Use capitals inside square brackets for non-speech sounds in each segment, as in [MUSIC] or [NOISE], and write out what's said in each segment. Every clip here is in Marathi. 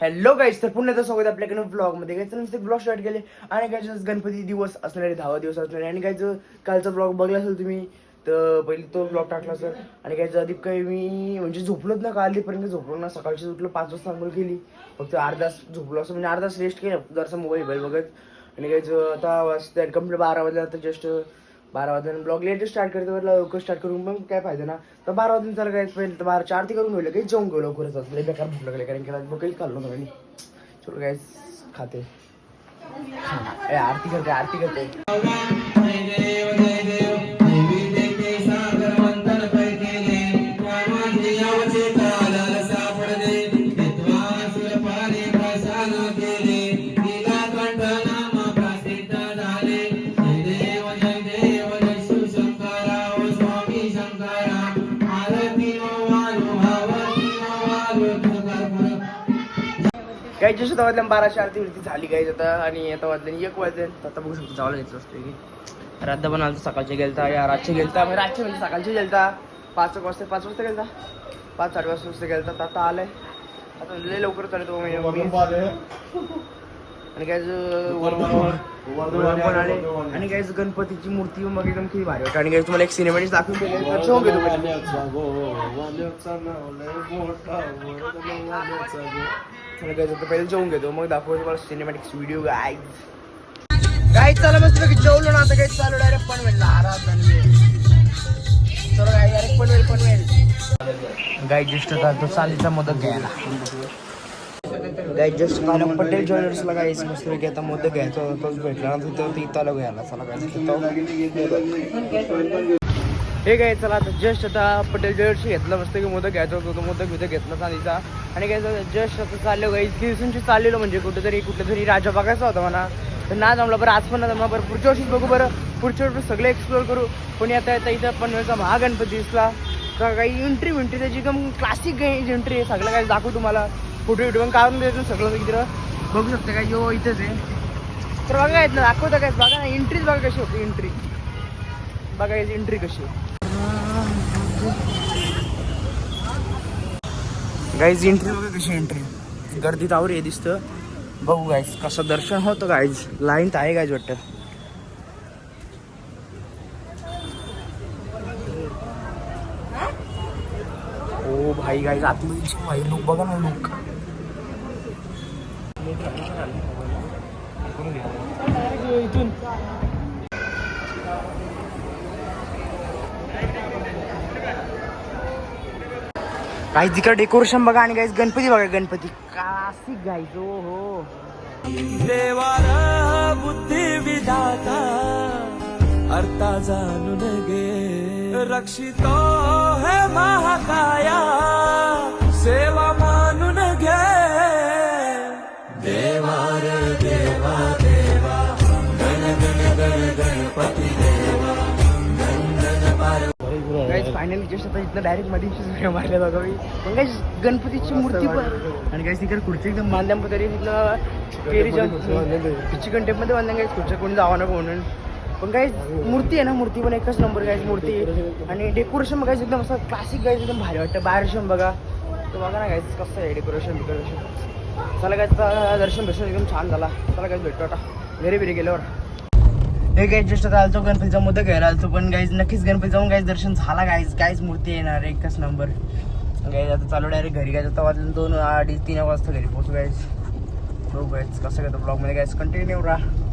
हॅलो गाईज तर पुन्हा एकदा स्वागत आहे आपल्याकडे ब्लॉगमध्ये गायचं नुसते ब्लॉग स्टार्ट केले. आणि काय गणपती दिवस असणारे दहा दिवस असणारे आणि काय कालचा ब्लॉग बघला असेल तुम्ही तर पहिले तो ब्लॉग टाकला सर आणि काय अधिक काही मी म्हणजे झोपलोच ना कालपर्यंत झोपलो ना. सकाळची उठलो पाच वाजता अंघोळ केली. फक्त अर्धा झोपलो असं. म्हणजे अर्धा रेस्ट केलं. जरसा मोबाईल बघत. आणि काय आता वाजता कंप्लीट बारा वाजला तर जस्ट बारा वाजून ब्लॉग लेट स्टार्ट करतो म्हटलं लवकर स्टार्ट करून पण काय फायदा ना? तर बारा वाजून त्याला काय पहिले तर बारा चार ते करून ठेवलं काही जेवून घेऊ लवकरच असं बेकार भूक लागले कारण की आज मग काही खाल्लो नव्हतं चलो काय खाते. आरती करते आरती करते. काही सुद्धा वाजल्या बाराशे आरती वरती झाली काही आता. आणि आता वाजले एक वाजले आता बघू शकतो जावला घ्यायचं असतं की. राधा पण आलं सकाळचे गेलता या रातचे गेलता म्हणजे रातचे म्हणजे सकाळचे गेलता. पाच एक वाजता पाच वाजता गेलता. पाच साडे पाच वाजता गेलता आता आलाय. आता लय लवकर चालू तो आणि काय पण आले. आणि काय गणपतीची मूर्ती मग एकदम किती भारी वाटते आणि काय तुम्हाला एक सिनेमॅटिक दाखवून दिले. पहिले. चला काय तर पहिले जेवून घेतो. मग दाखवतो तुम्हाला सिनेमॅटिक्स व्हिडिओ गाय काय चला मस्त पैकी जेवलो ना. आता काही चालू डायरेक्ट पनवेलला आराम चलो काय डायरेक्ट पनवेल पनवेल. गाय ज्येष्ठ चालीचा मोदक घ्यायला. गाय जस्ट मला पटेल ज्वेलर्सला काय मस्त की आता मोदक घ्यायचा होता तोच भेटला ना तिथं तिथं आलो घ्यायला चला काय हे काय चला आता जस्ट आता पटेल ज्वेलर्सची घेतलं मस्त की मोदक घ्यायचा होता तो मोदक बिदक घेतला चांदीचा आणि काय जस्ट आता चाललो काही इतकी दिवसांची चाललेलो म्हणजे कुठेतरी कुठेतरी राजा बघायचा होता म्हणा तर ना जमला बरं आज पण ना जमला बरं पुढच्या वर्षीच बघू बरं पुढच्या वर्षी सगळे एक्सप्लोर करू पण आता येता इथं पनवेलचा महागणपती दिसला का काही एंट्री विंट्री त्याची एकदम क्लासिक एंट्री आहे. सगळं काही दाखवू तुम्हाला. फोटो विटो पण काढून द्यायचं सगळं इकडं. बघू शकता काय यो इथंच आहे. तर बघा येत ना दाखवता काय? बघा ना एंट्रीच बघा कशी होती एंट्री बघा एंट्री कशी गाईज एंट्री बघा कशी एंट्री गर्दीत आवर हे दिसतं. बघू गाईज कसं दर्शन होतं गाईज लाईन तर आहे गाईज वाटतं ओ भाई गाईज आतमध्ये भाई लुक बघा ना लुक. इथून काही तिकडे डेकोरेशन बघा आणि काही गणपती बघा गणपती. कासी गाईज ओ हो. देवार बुद्धी विधाता अर्था जाणून गे रक्षितो हे महाकाया सेवा मानून घे। देवार देवा देवा गण गण गण गणपती देवा पार फायनली जस्ट आता इथं डायरेक्टमध्ये मारल्या बघा मी. पण गाईज गणपतीची मूर्ती पण आणि गाईज तिकडे खुर्ची एकदम बांधल्या पण तरी तिथलं पेरीच्या चिकन टेपमध्ये बांधल्या गाईज खुर्च्या कोणी जावा नको म्हणून. पण गाईज मूर्ती आहे ना मूर्ती पण एकच नंबर गाईज मूर्ती. आणि डेकोरेशन बघायचं एकदम असं क्लासिक गाईज एकदम भारी वाटतं. बाहेरशन बघा. तर बघा ना गाईज कसं आहे डेकोरेशन डेकोरेशन चला काय दर्शन दर्शन एकदम छान झाला. चला गाईज भेटतो आता. घरी बिरी गेल्यावर. हे गाईज जस्ट आता आलतो गणपतीचा मुद्दा घ्यायला आलतो पण गाईज नक्कीच गणपती जाऊन गाईज दर्शन झाला गाईज गाईज मूर्ती येणार एकच नंबर गाईज आता चालू डायरेक्ट घरी गायचं आता वाजून दोन अडीच तीन वाजता घरी पोहोचू गाईज बघू गाईज कसं करतो ब्लॉगमध्ये गाईज कंटिन्यू राहा.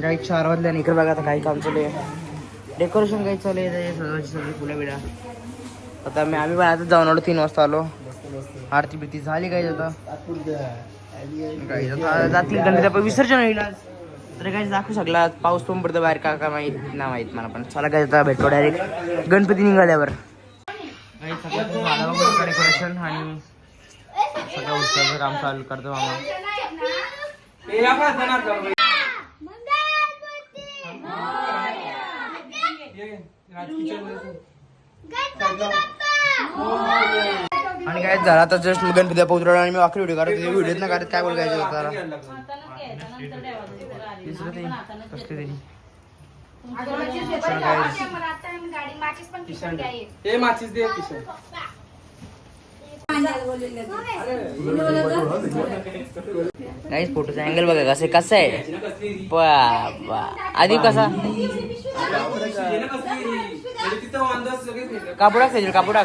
गाईज चार वाजल्या आणि इकडे बघा आता काही काम चालू आहे. डेकोरेशन काही चालू आहे सगळ्याची सगळी फुलं बिडा आता मी आम्ही पण आता जाऊन आलो तीन वाजता आलो. आरती बिरती झाली काय आता. गाईज जातील गणपती विसर्जन होईल आज. तर काही दाखवू शकला पाऊस पण पडतो बाहेर का का माहीत ना माहीत मला पण. चला काय आता भेटतो डायरेक्ट गणपती निघाल्यावर. डेकोरेशन आणि सगळं उत्सवाचं काम चालू करतो आम्हाला आणि काय झालं आता जस्ट गणपती पोहोचलो आणि मी वाकडी व्हिडिओ काढत व्हिडिओत ना काढत काय बोलायचं होतं माचीस पण पिशवी आहे. हे माचीस दे किशन. नाही फोटोचा अँगल बघा कसं कसं आहे बाबा आधी कसा कापडा खायचे कापडा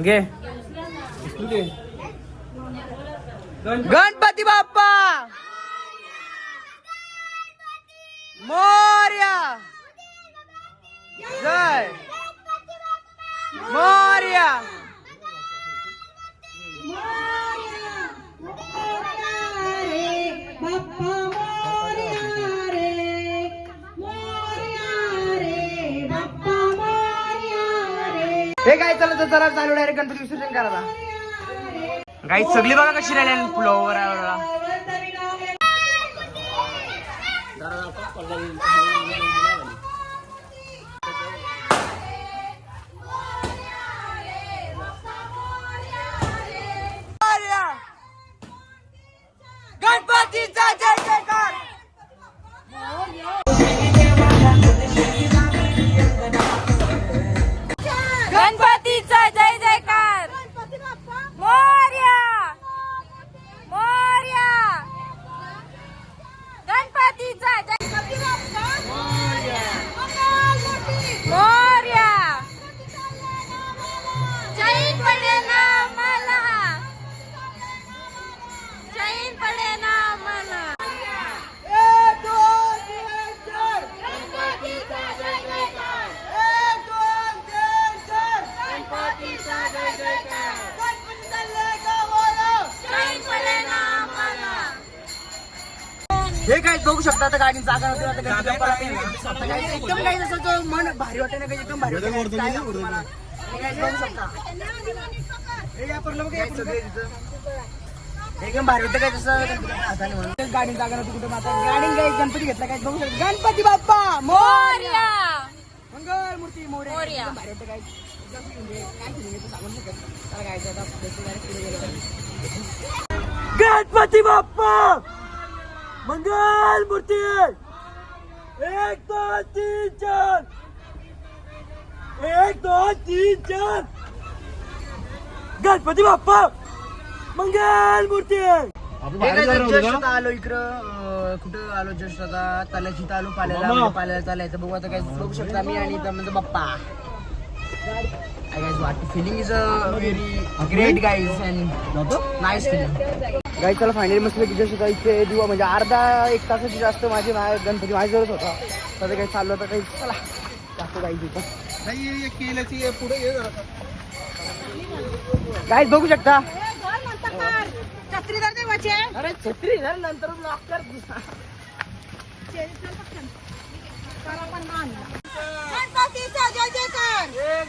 घे. गणपती बाप्पा! मोर्या! जय! मोर्या! हे काय चला तर चला चालू डायरेक्ट गणपती विसर्जन करायला. काही सगळी बघा कशी राहिली फ्लोवर गणपतीचा आता गाडी जागा नव्हती एकदम काही जसं तो मन भारी वाटते ना काही एकदम भारी. एकदम भारी वाटतं काय म्हणून गाडी जागा नव्हती कुठे गाडी काय गणपती घेतला काय बघू शकता. गणपती बाप्पा मोर्या! मंगल मूर्ती मोरे मोरया. भारी वाटतं काय. नाही. गणपती बाप्पा! मंगल मूर्ती! एक दोन तीन चार! एक दोन तीन चार! गणपती बाप्पा! मंगल मूर्ती! आलो इकडं कुठं आलो जस्ट आता? तल्याची इथं आलो पाल्याला पाल्याला चालायचं बघू आता काय बघू शकता मी आणि इथं म्हणजे Bappa. I guys what? Feeling is a very great guys and nice feeling. Guys चला फायनली मस्त आता इथे दिवा म्हणजे अर्धा एक तासाची जास्त माझी गणपती माझ्यावरच होता. तर काही चाललं होतं काही चला. जास्त गाईज इथं. गाईज बघू शकता. छत्री धर देवाचे अरे छत्री धर नंतर ब्लॉक कर. [LAUGHS]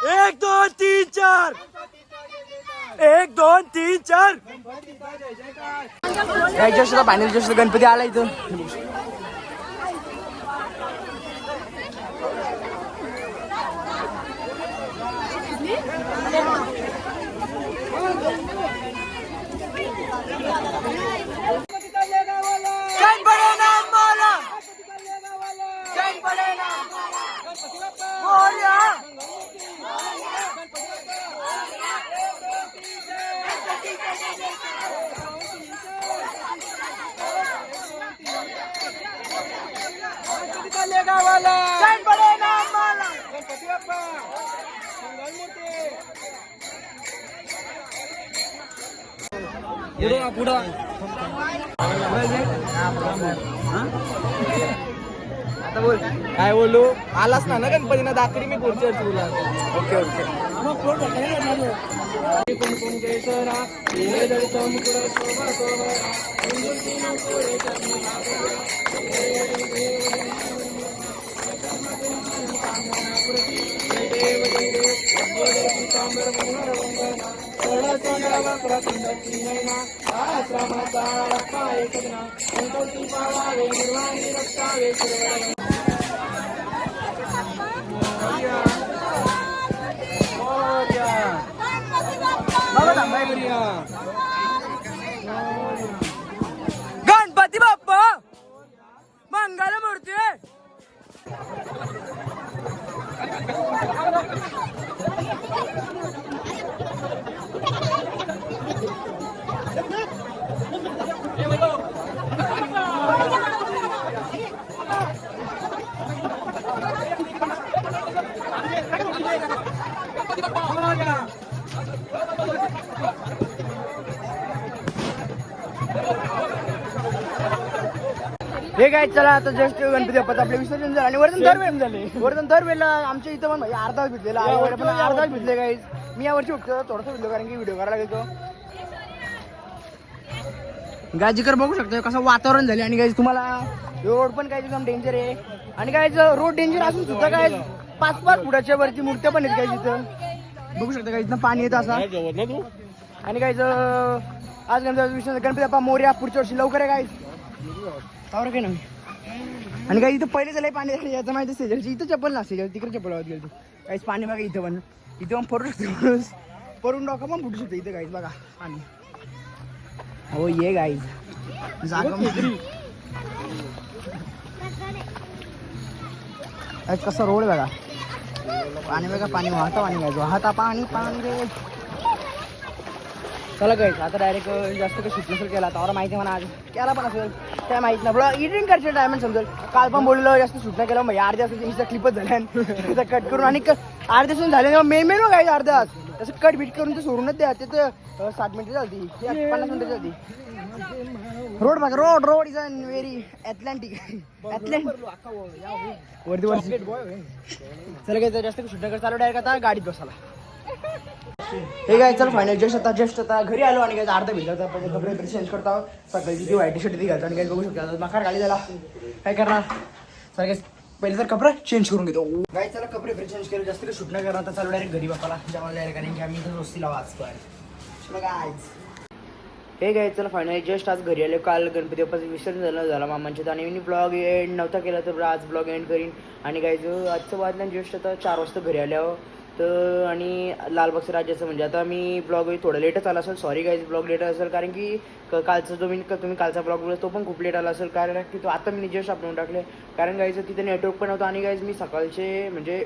एक दोन तीन चार. एक दोन तीन चार. काय जस्ट पाणी जस्ट गणपती आला इथं. माला गणपती बाप्पा. मूर्ती आता बोल? काय बोलू? आलाच ना ना गणपतीनं? दाखली मी पुढच्या वर्षी तुला. Okay okay. गणपती हे काय चला आता जस्ट गणपती बाप्पाचं आपलं विसर्जन झालं आणि वर्धन दर झाले. वर्धन दर वेळेला आमच्या इथं पण म्हणजे अर्धा भिजलेला पण अर्धा भिजले काही मी यावर्षी उठतो थोडंसं भिजलो कारण की व्हिडिओ करायला गेलो गाजीकर बघू शकतो कसं वातावरण झाले. आणि काही तुम्हाला रोड पण काय एकदम डेंजर आहे. आणि काय रोड डेंजर असून सुद्धा काय पाच पाच फुटाच्या वरती मूर्त्या पण आहेत काय तिथं बघू शकता काय इथं पाणी येतं असं. आणि काय आज गणपती गणपती बाप्पा मोर्या पुढच्या वर्षी लवकर आहे काय तावर काय ना आणि काय इथं पहिले झालंय पाणी झालं याचं माहिती सेजलची इथं चप्पल ना सेजल तिकडे चप्पल लावत गेली काहीच पाणी बघा इथं पण. इथं पण पडू शकतो. माणूस पडून डोका पण फुटू शकतो इथं काहीच बघा. पाणी. हो ये गाईज जागा कसा रोड बघा. पाणी बघा पाणी वाहता पाणी घ्यायचं वाहता पाणी पाणी चला गाईस आता डायरेक्ट जास्त काही शिकलो केला आता माहिती आहे म्हणा आज. केला पण असेल काय माहीत नाही. बरं एडिटिंग करायचं टायमेंट समजेल काल पण बोललो जास्त सुटणं केलं मग अर्ध्या तास क्लिपच झाल्या कट करून आणि अर्ध्या तासून झाले मेन मेन काय अर्ध्या. तास तसं कट बीट करून ते सोडूनच द्या. ते तर सात मिनिटं चालती ते पन्नास मिनिटं चालती रोड बघा road road is an very Atlantic वरती वरती. चला काय जास्त सुटणं चालू डायरेक्ट आता गाडीत बसाला हे काय चल फायनल जस्ट आता जस्ट आता घरी आलो आणि काय अर्धा भिजला तर पहिले कपडे चेंज करता. सकाळची ती व्हाईट शर्ट ती घालतो आणि काय बघू शकता. मकार गाडी झाला. काय करणार? सर काय पहिले तर कपडे चेंज करून घेतो. काय चला कपडे वगैरे चेंज केले. जास्त काही सुट नाही करणार आता चालू डायरेक्ट घरी बापाला. जेवायला डायरेक्ट कारण की आम्ही इथं वस्तीला वाच पण. चला गायज हे काय चला फायनली जस्ट आज घरी आले काल गणपती बाप्पाचं विसर्जन झालं झाला मामांच्या तर आणि मी ब्लॉग एंड नव्हता केला तर आज ब्लॉग एंड करीन. आणि काय जो आजचं वाजलं जस्ट आता चार वाजता घरी आल्यावर तर आणि लालबागचं राज्याचं म्हणजे. आता मी ब्लॉग म्हणजे थोडं लेटच आला असेल. सॉरी गाईज ब्लॉग लेट असेल. कारण की क- कालचा जो मी तुम्ही कालचा ब्लॉग बोलला तो पण खूप लेट आला असेल. कारण की तो आता मी जस्ट अपलोड टाकले कारण गाईचं तिथे नेटवर्क पण नव्हतं. आणि गाईज मी सकाळचे म्हणजे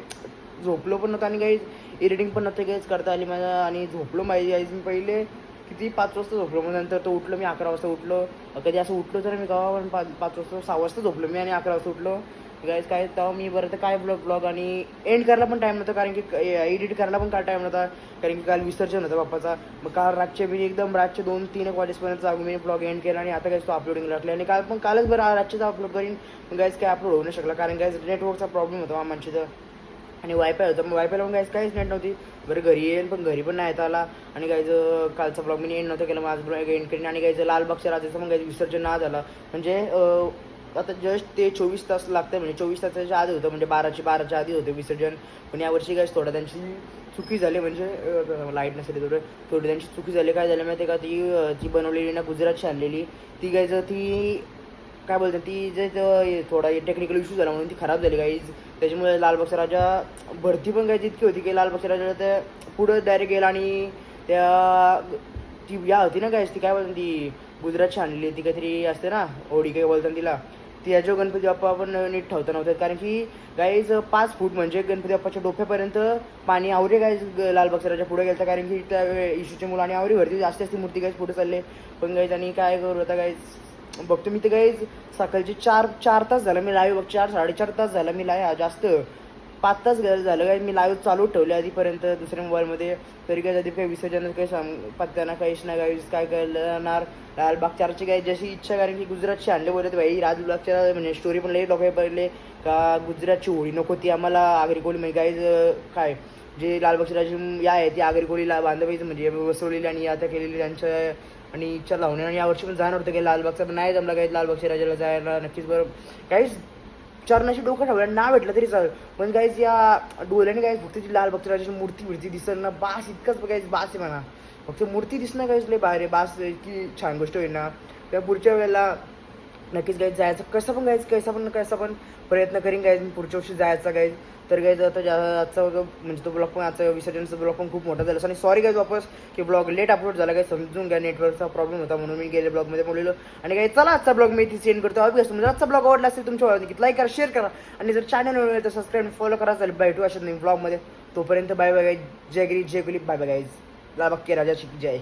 झोपलो पण नव्हतं. आणि गाईज एडिटिंग पण नव्हतं गाईज करता आली माझा आणि झोपलो माझी गाईज मी पहिले किती पाच वाजता झोपलो. मग नंतर तो उठलो मी अकरा वाजता उठलो. कधी असं उठलो तर मी केव्हा पण पाच पाच वाजता सहा वाजता झोपलो मी आणि अकरा वाजता उठलो. गाईज काय तेव्हा मी बरं तर काय ब्लॉग ब्लॉग आणि एंड करायला पण टाईम नव्हता कारण की एडिट करायला पण काय टाईम नव्हता कारण की काल विसर्जन होतं बाप्पाचा. मग काल रातचे मी एकदम रातचे दोन तीन एक वाजेपर्यंत जाऊन मी ब्लॉग एंड केला आणि आता काय तो अपलोडिंग लागले. आणि काल पण कालच बरं रातचेच अपलोड करीन. मग गाईज काय अपलोड होऊ नाही शकला कारण काय नेटवर्कचा प्रॉब्लेम होता मामांची तर. आणि वायफाय होतं मग वायफाय लावून काहीच काहीच नेट नव्हती. बरं घरी येईल पण घरी पण नाही येता आला. आणि काहीचं कालचा ब्लॉग मी एंड नव्हतं केलं माझं ब्लॉग एंड करीन. आणि काहीचं लालबागच्या राजाचं मग काही विसर्जन ना झालं. म्हणजे आता जस्ट ते चोवीस तास लागतं म्हणजे चोवीस तासाच्या आधी होतं म्हणजे बाराची बाराच्या आधी होतं विसर्जन. पण यावर्षी काय थोडं त्यांची चुकी झाली म्हणजे लाइट नसेल थोडं थोडी त्यांची चुकी झाली. काय झालं माहिती का? ती जी बनवलेली ना गुजरातची आणलेली ती काहीचं ती काय बोलतात ती जे थोडा टेक्निकल इश्यू झाला म्हणून ती खराब झाली काही त्याच्यामुळे लालबागचा राजा भरती पण काही इतकी होती की लालबागचा राजा त्या पुढं डायरेक्ट गेला आणि त्या ती या होती ना काय ती काय बोलतात ती गुजरातची आणलेली ती काहीतरी असते ना ओडी काही बोलतात तिला? ती याच्या गणपती बाप्पा पण नीट ठेवता नव्हते. कारण की गाईज पाच फूट म्हणजे गणपती बाप्पाच्या डोक्यापर्यंत पाणी आवरे गाईज लाल बक्षराच्या पुढे गेलं कारण की त्या इशूच्या मुलं आणि आवरी भरती. जास्त असते मूर्ती गाईज पुढे चालले. पण गाईज आणि काय करू आता गाईज बघतो मी ते गाईज सकाळचे चार चार तास झाला मी लाईव्ह बघ चार साडेचार तास झाला मी लाईव्ह जास्त. पाच तास घाल- झालं. काय मी लाईव्ह चालू ठेवले आधीपर्यंत. दुसऱ्या मोबाईलमध्ये तरी काय आधी काही विसर्जन काही सांग पत्त्यांना काहीच नाही. काहीच काय करणार? लालबाग चारची काय जशी इच्छा कारण की गुजरातची आणले बोलत बाई राजबागच्या म्हणजे स्टोरी पण लई लोक पडले. का गुजरातची होळी नको ती आम्हाला आगरी म्हणजे काहीच काय? जे लालबागची राजी या आहे ती आगरी कोळीला बांधवायचं म्हणजे बसवलेली आणि आता केलेली त्यांच्या आणि इच्छा लावणे आणि यावर्षी पण जाणार होतं काही लालबागचा पण नाही जमला काही लालबागच्या राजाला जायला. नक्कीच बरं. काहीच चरणाशी डोकं ठेवलं ना भेटलं तरी चालेल. पण काहीच या डोल्याने काय फक्त ती लालबागच्या मूर्ती बिर्ती दिसणं ना बास इतकंच काहीच बास आहे म्हणा. फक्त मूर्ती दिसणं काहीच लय बाहेर आहे. बास इतकी छान गोष्ट होईल ना. त्या पुढच्या वेळेला नक्कीच गाईज जायचं कसं पण गायचं कसं पण कसा पण प्रयत्न करीन गायज मी पुढच्या वर्षी जायचा गाईज तर गाईज आता आजचा जो म्हणजे तो ब्लॉग पण आजचा विसर्जनचा ब्लॉग पण खूप मोठा झाला. आणि सॉरी गाईज वापस की ब्लॉग लेट अपलोड झाला काय समजून घ्या नेटवर्कचा प्रॉब्लेम होता म्हणून मी गेले ब्लॉगमध्ये बोललेलो. आणि काही चला आजचा ब्लॉग मी ती सेंड करतो. ऑबियस म्हणजे आजचा ब्लॉग आवडला असेल तुमच्या की लाईक करा शेअर करा. आणि जर चॅनल मिळेल तर सबस्क्राईब फॉलो करा. चालेल भेटू अशा नाही ब्लॉगमध्ये तोपर्यंत बाय बाय गाईज जय गिरी जय गुली. बाय बाय गाईज राजा राजाची जय.